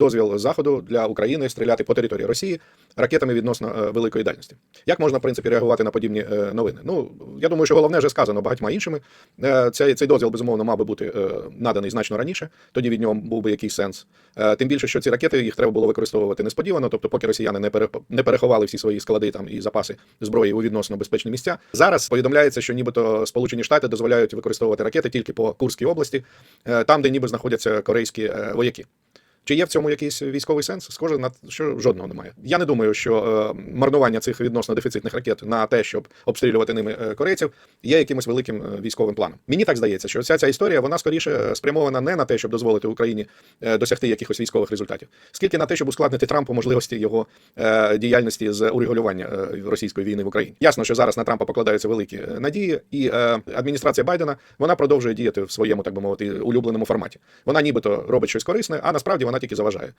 дозвіл заходу для України стріляти по території Росії ракетами відносно е, великої дальності. Як можна в принципі реагувати на подібні е, новини? Ну я думаю, що головне вже сказано багатьма іншими. Е, Цей, цей дозвіл безумовно мав би бути наданий значно раніше. Тоді від нього був би якийсь сенс. Тим більше, що ці ракети їх треба було використовувати несподівано, тобто, поки росіяни не не переховали всі свої склади там і запаси зброї у відносно безпечні місця. Зараз повідомляється, що нібито Сполучені Штати дозволяють використовувати ракети тільки по Курській області, там, де ніби знаходяться корейські вояки. Чи є в цьому якийсь військовий сенс? Схоже на що жодного немає. Я не думаю, що е, марнування цих відносно дефіцитних ракет на те, щоб обстрілювати ними е, корейців, є якимось великим е, військовим планом. Мені так здається, що вся ця історія вона скоріше спрямована не на те, щоб дозволити Україні досягти якихось військових результатів, скільки на те, щоб ускладнити Трампу можливості його діяльності з урегулювання російської війни в Україні. Ясно, що зараз на Трампа покладаються великі надії, і адміністрація Байдена вона продовжує діяти в своєму, так би мовити, улюбленому форматі. Вона нібито робить щось корисне, а насправді вона тільки заважає.